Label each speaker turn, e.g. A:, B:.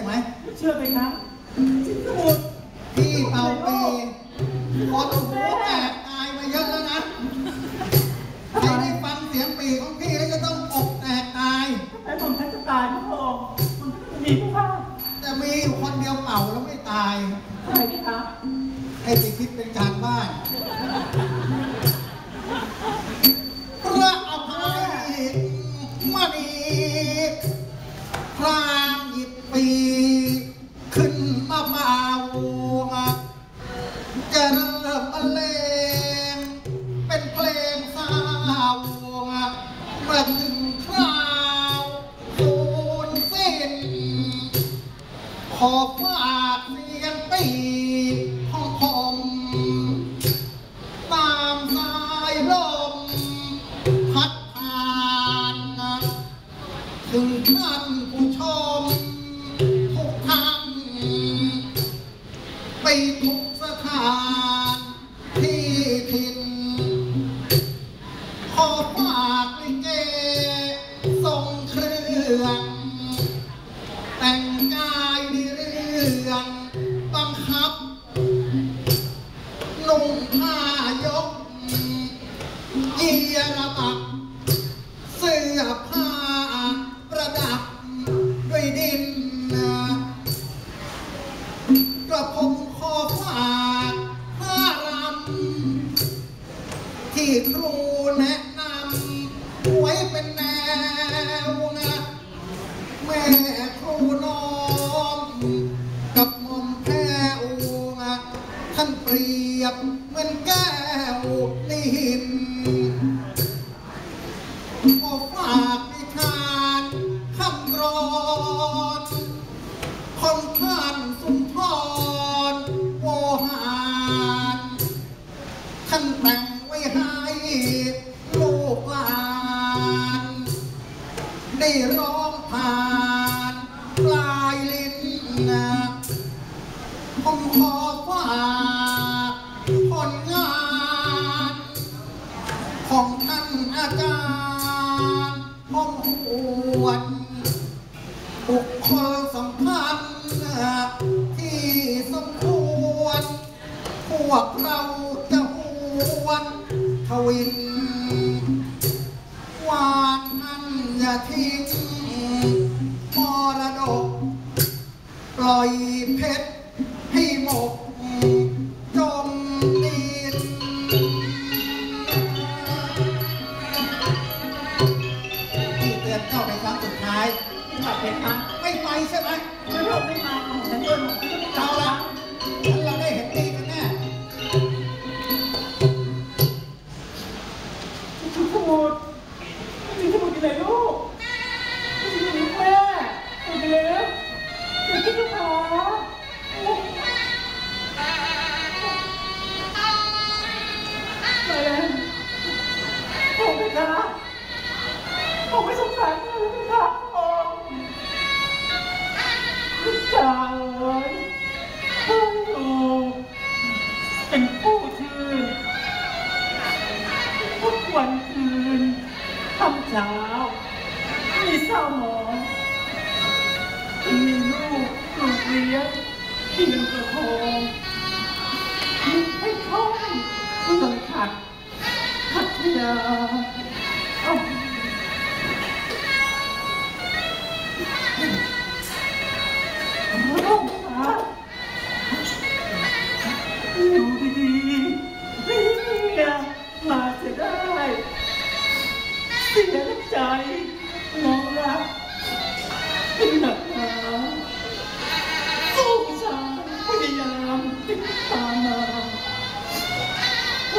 A: ช่ไหม
B: เชื่อไหมครับชินสมุทร
A: พี่เป่าปีคนหัวแตกตายมาเยอะแล้วนะใครได้ฟังเสียงปีของพี่แล้วจะต้องอกแตกตาย
B: ไอ้ผมฉันจะตายพระองค์มันก็จะมีพระ
A: แต่มีอยู่คนเดียวเป่าแล้วไม่ตาย
B: ใครดีครับ
A: ให้ไปคิดเป็นการบ้านพระอภัยมณีพรางหยิบ ปี ขึ้นมาเป่าจะเริ่มบรรเลงเป็นเพลงเศร้าเมื่อ อฝากลิเกทรงเครื่อง แต่งกายในเรื่องบังคับนุ่งผ้า ไว้เป็นแนวนะแม่ครูน้องกับมอมแพ้วนะท่านเปรียบเหมือนแก้วในหินขอฝากนิทานคำกรอนของท่านสุนทรโวหารท่านแต่งไว้ให้ ได้ร้องผ่านปลายลิ้นนะผมขอฝากผลงาน ของท่านอาจารย์ห้องหวนบุคคลสำคัญที่สมควร พวกเราจะหวนทวิน ที่
B: แบบเพคะ
A: ไม่ไปใช่ไหม
B: ไม่ระองค์ไม่มาของฉันด้วยผมก็ไม่กลั
A: เอาละ
B: ละ
A: งั้นเราได้เห็นดีกันแน่
B: ชินสมุทรชินสมุทรอยู่ไหนลูกชินสมุทรอยู่แม่ไปเร็วเดี๋ยวพี่จะขอไปแล้วผมไปคะผมไม่สงสารเลยนะคะ โอ้ลูกชายเอ้ยให้ลูกเป็นผู้ชื่นทุกวันคืนทำ